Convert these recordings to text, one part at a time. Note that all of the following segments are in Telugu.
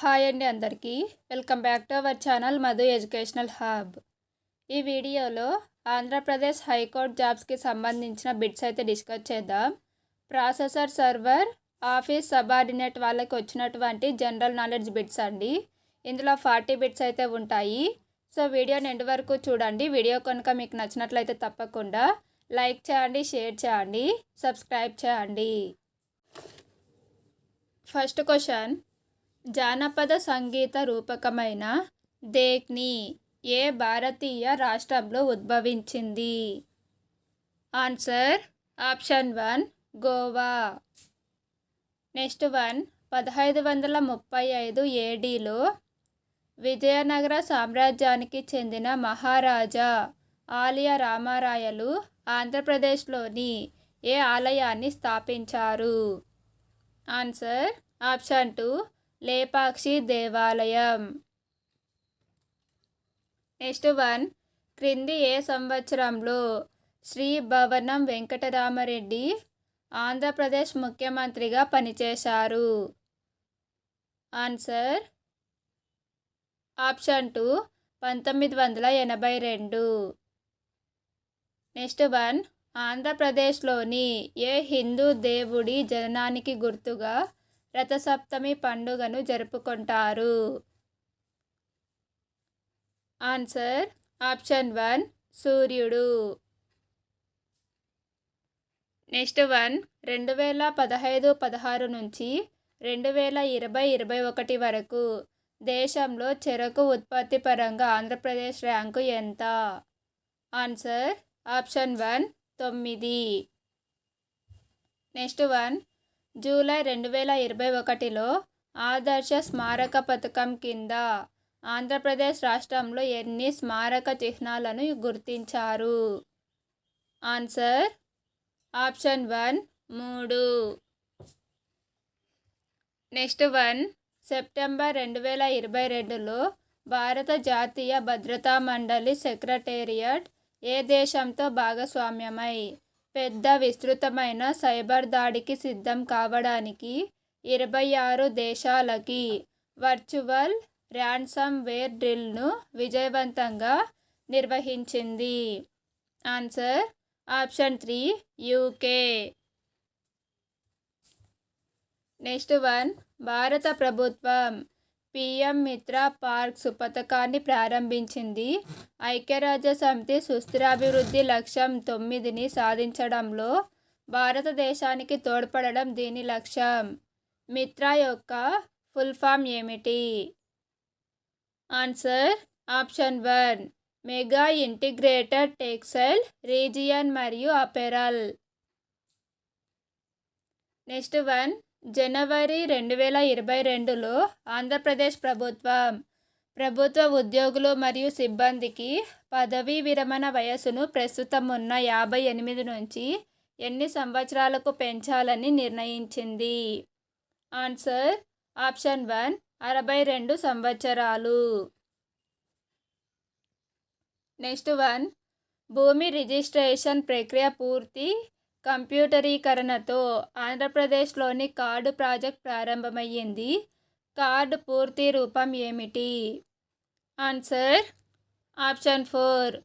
హాయ్ అండి అందరికీ. Welcome back to our channel Madhu educational hub. ఈ వీడియోలో ఆంధ్రప్రదేశ్ హైకోర్టు జాబ్స్కి సంబంధించిన బిట్స్ అయితే డిస్కస్ చేద్దాం. ప్రాసెసర్ సర్వర్ ఆఫీస్ సబార్డినేట్ వాళ్ళకి వచ్చినటువంటి జనరల్ నాలెడ్జ్ బిట్స్ అండి. ఇందులో ఫార్టీ బిట్స్ అయితే ఉంటాయి. సో వీడియోని ఎండ్ వరకు చూడండి. వీడియో కనుక మీకు నచ్చినట్లయితే తప్పకుండా లైక్ చేయండి షేర్ చేయండి సబ్స్క్రైబ్ చేయండి. First question. జానపద సంగీత రూపకమైన దేక్ని ఏ భారతీయ రాష్ట్రంలో ఉద్భవించింది? Answer option one Goa. Next one పదహైదు వందల ముప్పై ఐదు ఏడీలో విజయనగర సామ్రాజ్యానికి చెందిన మహారాజా ఆలయ రామారాయలు ఆంధ్రప్రదేశ్లోని ఏ ఆలయాన్ని స్థాపించారు? ఆన్సర్ ఆప్షన్ టూ లేపాక్షి దేవాలయం. Next one. క్రింది ఏ సంవత్సరంలో శ్రీ భవనం వెంకటరామరెడ్డి ఆంధ్రప్రదేశ్ ముఖ్యమంత్రిగా పనిచేశారు? ఆన్సర్. ఆప్షన్ టూ పంతొమ్మిది వందల ఎనభై రెండు. Next one. ఆంధ్రప్రదేశ్లోని ఏ హిందూ దేవుడి జననానికి గుర్తుగా రథసప్తమి పండుగను జరుపుకుంటారు. ఆన్సర్ ఆప్షన్ వన్ సూర్యుడు. నెక్స్ట్ వన్ రెండు వేల పదహైదు పదహారు నుంచి రెండు వేల ఇరవై ఇరవై ఒకటి వరకు దేశంలో చెరకు ఉత్పత్తి పరంగా ఆంధ్రప్రదేశ్ ర్యాంకు ఎంత? ఆన్సర్ ఆప్షన్ వన్ తొమ్మిది. నెక్స్ట్ వన్ జూలై రెండు వేల ఇరవై ఒకటిలో ఆదర్శ స్మారక పథకం కింద ఆంధ్రప్రదేశ్ రాష్ట్రంలో ఎన్ని స్మారక చిహ్నాలను గుర్తించారు? ఆన్సర్ ఆప్షన్ వన్ మూడు. నెక్స్ట్ వన్ సెప్టెంబర్ రెండు వేల ఇరవై రెండులో భారత జాతీయ భద్రతా మండలి సెక్రటేరియట్ ఏ దేశంతో భాగస్వామ్యమై? పెద్ద విస్తృతమైన సైబర్ దాడికి సిద్ధం కావడానికి ఇరవై ఆరు దేశాలకి వర్చువల్ ర్యాన్సమ్ వేర్ డ్రిల్ను విజయవంతంగా నిర్వహించింది. Answer option three UK. Next one భారత ప్రభుత్వం. పిఎం మిత్ర పార్క్స్ పథకాన్ని ప్రారంభించింది. ఐక్యరాజ్య సమితి సుస్థిరాభివృద్ధి లక్ష్యం తొమ్మిదిని సాధించడంలో భారతదేశానికి తోడ్పడడం దీని లక్ష్యం. మిత్ర యొక్క ఫుల్ ఫామ్ ఏమిటి? Answer option one. Mega integrated textile region మరియు అపెరల్. Next one. జనవరి రెండు వేల ఇరవై రెండులో ఆంధ్రప్రదేశ్ ప్రభుత్వం ప్రభుత్వ ఉద్యోగులు మరియు సిబ్బందికి పదవీ విరమణ వయస్సును ప్రస్తుతం ఉన్న యాభై ఎనిమిది నుంచి ఎన్ని సంవత్సరాలకు పెంచాలని నిర్ణయించింది? ఆన్సర్ ఆప్షన్ వన్ అరవై రెండు సంవత్సరాలు. నెక్స్ట్ వన్ భూమి రిజిస్ట్రేషన్ ప్రక్రియ పూర్తి కంప్యూటరీకరణతో ఆంధ్రప్రదేశ్లోని కార్డు ప్రాజెక్ట్ ప్రారంభమయ్యింది. కార్డు పూర్తి రూపం ఏమిటి? Answer option four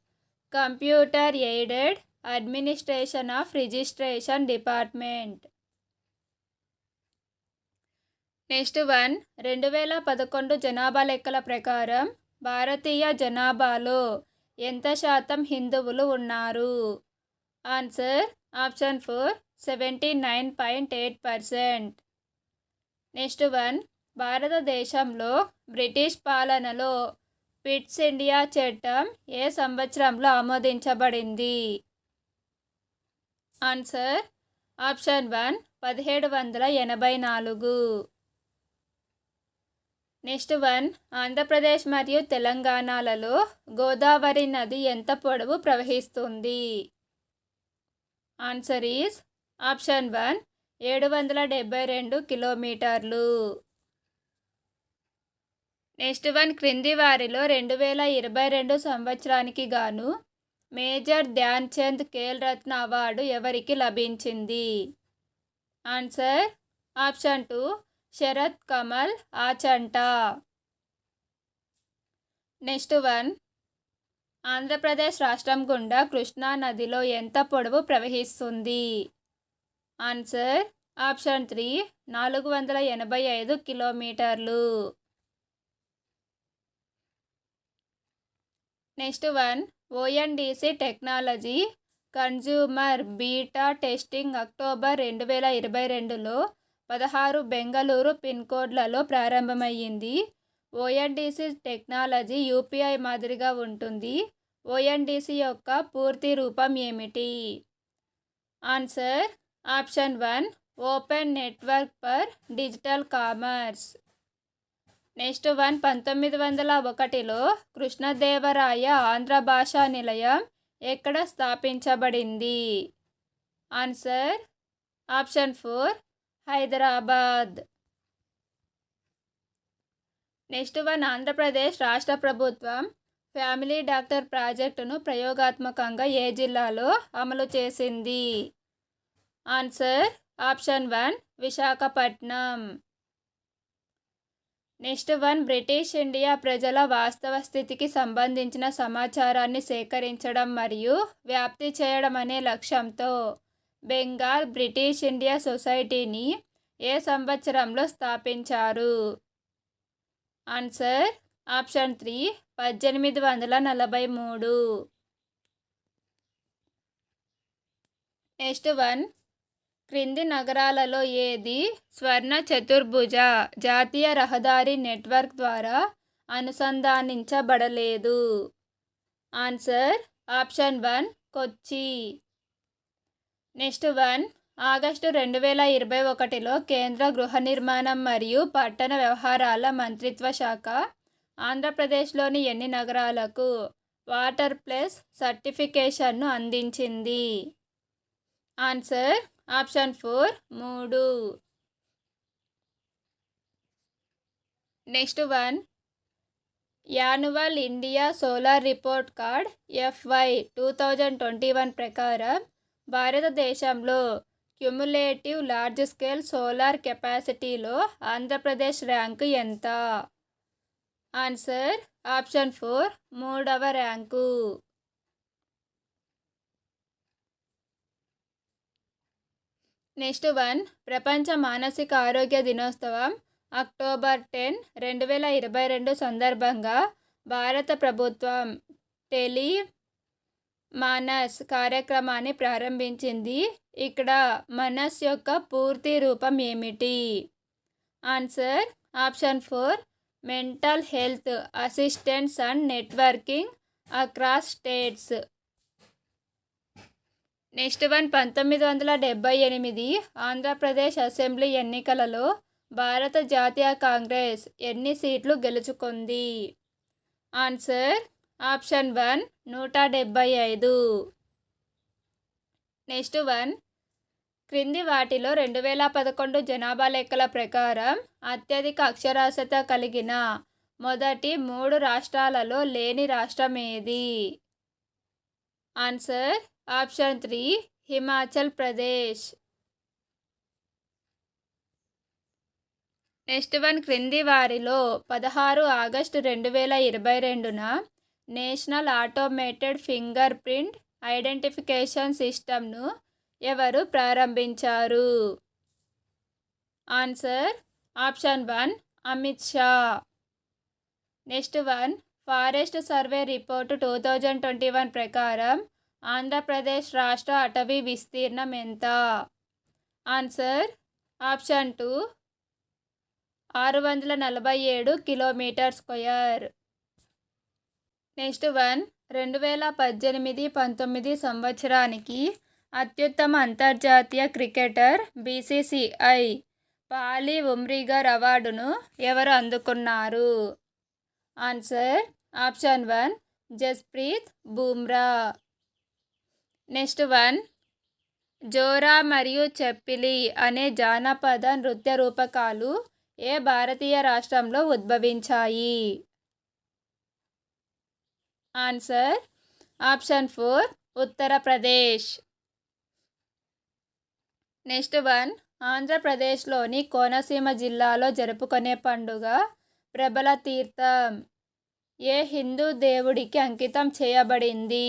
computer aided administration of registration department. Next one రెండు వేల పదకొండు జనాభా లెక్కల ప్రకారం భారతీయ జనాభాలో ఎంత శాతం హిందువులు ఉన్నారు? Answer option four seventy nine point eight percent next one భారతదేశంలో బ్రిటిష్ పాలనలో పిట్స్ ఇండియా చట్టం ఏ సంవత్సరంలో ఆమోదించబడింది? ఆన్సర్ ఆప్షన్ వన్ పదిహేడు వందల ఎనభై నాలుగు. నెక్స్ట్ వన్ ఆంధ్రప్రదేశ్ మరియు తెలంగాణలలో గోదావరి నది ఎంత పొడవు ప్రవహిస్తుంది? ఆన్సర్ ఈజ్ ఆప్షన్ వన్ ఏడు వందల డెబ్బై రెండు కిలోమీటర్లు. నెక్స్ట్ వన్ క్రింది వారిలో రెండు వేల ఇరవై రెండు సంవత్సరానికి గాను మేజర్ ధ్యాన్ చంద్ ఖేల్ రత్న అవార్డు ఎవరికి లభించింది? Answer option two Sharath Kamal Achanta. Next one Andhra Pradesh రాష్ట్రం గుండా కృష్ణా నదిలో ఎంత పొడవు ప్రవహిస్తుంది? ఆన్సర్ ఆప్షన్ త్రీ నాలుగు వందల ఎనభై ఐదు కిలోమీటర్లు. Next one ONDC technology consumer beta testing October రెండు వేల ఇరవై రెండులో పదహారు బెంగళూరు పిన్ కోడ్లలో ప్రారంభమయ్యింది. ఓఎన్డీసీ టెక్నాలజీ యూపీఐ మాదిరిగా ఉంటుంది. ఓఎన్డీసీ యొక్క పూర్తి రూపం ఏమిటి? Answer option one open network for digital commerce. Next one పంతొమ్మిది వందల ఒకటిలో కృష్ణదేవరాయ ఆంధ్ర భాషా నిలయం ఎక్కడ స్థాపించబడింది? Answer option four Hyderabad. Next one Andhra Pradesh రాష్ట్ర ప్రభుత్వం ఫ్యామిలీ డాక్టర్ ప్రాజెక్టును ప్రయోగాత్మకంగా ఏ జిల్లాలో అమలు చేసింది? Answer option one Visakhapatnam. Next one British India ప్రజల వాస్తవ స్థితికి సంబంధించిన సమాచారాన్ని సేకరించడం మరియు వ్యాప్తి చేయడం అనే లక్ష్యంతో బెంగాల్ బ్రిటిష్ ఇండియా సొసైటీని ఏ సంవత్సరంలో స్థాపించారు? ఆన్సర్ ఆప్షన్ త్రీ పద్దెనిమిది వందల నలభై మూడు. నెక్స్ట్ వన్ క్రింది నగరాలలో ఏది స్వర్ణ చతుర్భుజ జాతీయ రహదారి నెట్వర్క్ ద్వారా అనుసంధానించబడలేదు? Answer option one Kochi next one August రెండు వేల ఇరవై ఒకటిలో కేంద్ర గృహ నిర్మాణం మరియు పట్టణ వ్యవహారాల మంత్రిత్వ శాఖ ఆంధ్రప్రదేశ్లోని ఎన్ని నగరాలకు వాటర్ ప్లస్ సర్టిఫికేషన్ను అందించింది? ఆన్సర్ ఆప్షన్ ఫోర్ మూడు. Next one. Annual India solar report card FY two thousand twenty one ప్రకారం భారతదేశంలో క్యుములేటివ్ లార్జ్ స్కేల్ సోలార్ కెపాసిటీలో ఆంధ్రప్రదేశ్ ర్యాంకు ఎంత? ఆన్సర్ ఆప్షన్ ఫోర్ మూడవ ర్యాంకు. నెక్స్ట్ వన్ ప్రపంచ మానసిక ఆరోగ్య దినోత్సవం అక్టోబర్ టెన్ రెండు వేల ఇరవై రెండు సందర్భంగా భారత ప్రభుత్వం టెలి మానస్ కార్యక్రమాన్ని ప్రారంభించింది. ఇక్కడ మనస్ యొక్క పూర్తి రూపం ఏమిటి? Answer option four mental health assistants and networking across states. Next one పంతొమ్మిది వందల డెబ్బై ఎనిమిది ఆంధ్రప్రదేశ్ అసెంబ్లీ ఎన్నికలలో భారత జాతీయ కాంగ్రెస్ ఎన్ని సీట్లు గెలుచుకుంది? ఆన్సర్ ఆప్షన్ వన్ నూట డెబ్బై ఐదు. నెక్స్ట్ వన్ క్రింది వాటిలో రెండు వేల పదకొండు జనాభా లెక్కల ప్రకారం అత్యధిక అక్షరాస్యత కలిగిన మొదటి మూడు రాష్ట్రాలలో లేని రాష్ట్రం ఏది? Answer option three Himachal Pradesh. Next one క్రింది వారిలో పదహారు ఆగస్టు రెండు వేల ఇరవై రెండున national automated fingerprint identification సిస్టమ్ను ఎవరు ప్రారంభించారు? Answer option one Amit Shah. Next one forest survey report two thousand twenty one ప్రకారం ఆంధ్రప్రదేశ్ రాష్ట్ర అటవీ విస్తీర్ణం ఎంత? ఆన్సర్ ఆప్షన్ టూ ఆరు వందల నలభై ఏడు కిలోమీటర్ స్క్వయర్ నెక్స్ట్ వన్ రెండు వేల పద్దెనిమిది పంతొమ్మిది సంవత్సరానికి అత్యుత్తమ అంతర్జాతీయ క్రికెటర్ బీసీసీఐ పాలీ ఉమ్రిగర్ అవార్డును ఎవరు అందుకున్నారు? Answer option one Jasprit Bumrah. Next one Jhora మరియు చెప్పిలి అనే జానపద నృత్య రూపకాలు ఏ భారతీయ రాష్ట్రంలో ఉద్భవించాయి? Answer option four Uttar Pradesh next one ఆంధ్రప్రదేశ్లోని కోనసీమ జిల్లాలో జరుపుకునే పండుగ ప్రబల తీర్థం. ఏ హిందూ దేవుడికి అంకితం చేయబడింది?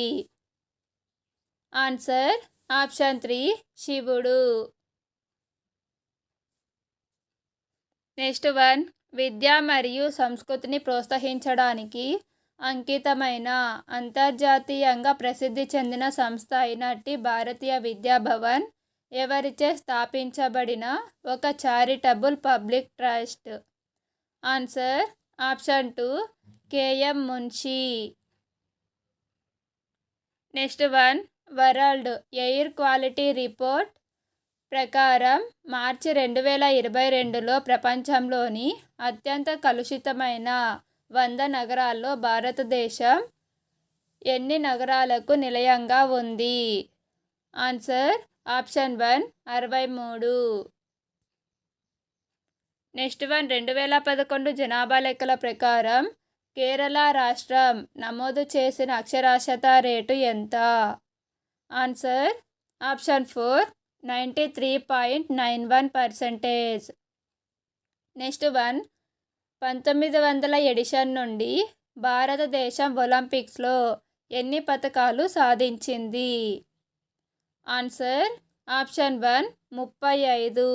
ఆన్సర్ ఆప్షన్ త్రీ శివుడు నెక్స్ట్ వన్ విద్య మరియు సంస్కృతిని ప్రోత్సహించడానికి అంకితమైన అంతర్జాతీయంగా ప్రసిద్ధి చెందిన సంస్థ అయినట్టి భారతీయ విద్యాభవన్ ఎవరిచే స్థాపించబడిన ఒక charitable public trust. Answer option two KM Munshi. Next one world air quality report ప్రకారం మార్చి రెండు వేల ఇరవై రెండులో ప్రపంచంలోని అత్యంత కలుషితమైన వంద నగరాల్లో భారతదేశం ఎన్ని నగరాలకు నిలయంగా ఉంది? ఆన్సర్ ఆప్షన్ వన్ అరవై మూడు. నెక్స్ట్ వన్ రెండు వేల పదకొండు జనాభా లెక్కల ప్రకారం కేరళ రాష్ట్రం నమోదు చేసిన అక్షరాస్యత రేటు ఎంత? Answer option four ninety three point nine one percentage. Next one పంతొమ్మిది వందల ఎడిషన్ నుండి భారతదేశం ఒలింపిక్స్లో ఎన్ని పథకాలు సాధించింది? ఆన్సర్ ఆప్షన్ వన్ ముప్పై ఐదు.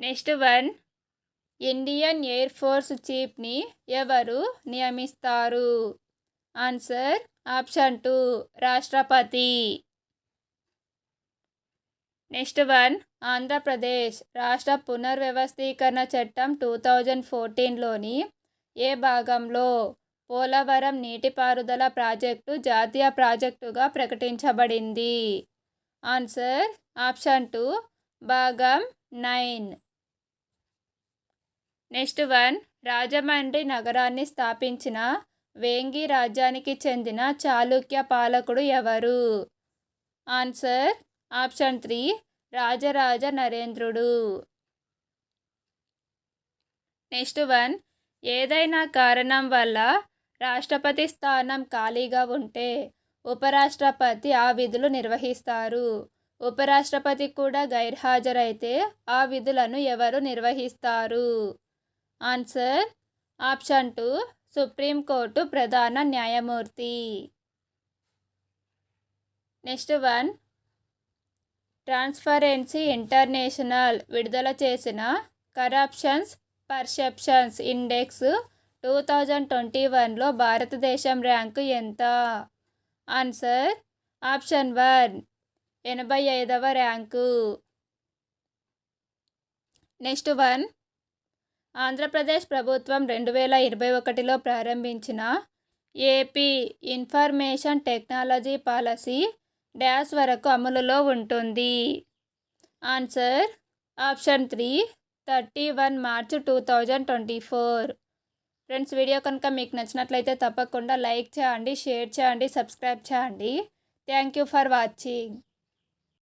Next one Indian air force చీఫ్ని ఎవరు నియమిస్తారు? ఆన్సర్ ఆప్షన్ టూ రాష్ట్రపతి. నెక్స్ట్ వన్ ఆంధ్రప్రదేశ్ రాష్ట్ర పునర్వ్యవస్థీకరణ చట్టం టూ థౌజండ్ ఫోర్టీన్లోని ఏ భాగంలో పోలవరం నీటిపారుదల ప్రాజెక్టు జాతీయ ప్రాజెక్టుగా ప్రకటించబడింది? ఆన్సర్ ఆప్షన్ టూ భాగం నైన్. నెక్స్ట్ వన్ రాజమండ్రి నగరాన్ని స్థాపించిన వేంగి రాజ్యానికి చెందిన చాళుక్య పాలకుడు ఎవరు? ఆన్సర్ ఆప్షన్ త్రీ రాజరాజ నరేంద్రుడు. నెక్స్ట్ వన్ ఏదైనా కారణం వల్ల రాష్ట్రపతి స్థానం ఖాళీగా ఉంటే ఉపరాష్ట్రపతి ఆ విధులు నిర్వహిస్తారు. ఉపరాష్ట్రపతి కూడా గైర్హాజరైతే ఆ విధులను ఎవరు నిర్వహిస్తారు? ఆన్సర్ ఆప్షన్ టూ సుప్రీంకోర్టు ప్రధాన న్యాయమూర్తి. నెక్స్ట్ వన్ ట్రాన్స్పరెన్సీ ఇంటర్నేషనల్ విడుదల చేసిన corruptions perceptions index two thousand twenty వన్లో భారతదేశం ర్యాంకు ఎంత? ఆన్సర్ ఆప్షన్ వన్ ఎనభై ఐదవ ర్యాంకు. నెక్స్ట్ వన్ ఆంధ్రప్రదేశ్ ప్రభుత్వం రెండు వేల ఇరవై ఒకటిలో ప్రారంభించిన AP information technology policy dash వరకు అమలులో ఉంటుంది. Answer option three thirty one March two thousand twenty four. Friends video కనుక మీకు నచ్చినట్లయితే తప్పకుండా లైక్ చేయండి షేర్ చేయండి సబ్స్క్రైబ్ చేయండి. Thank you for watching.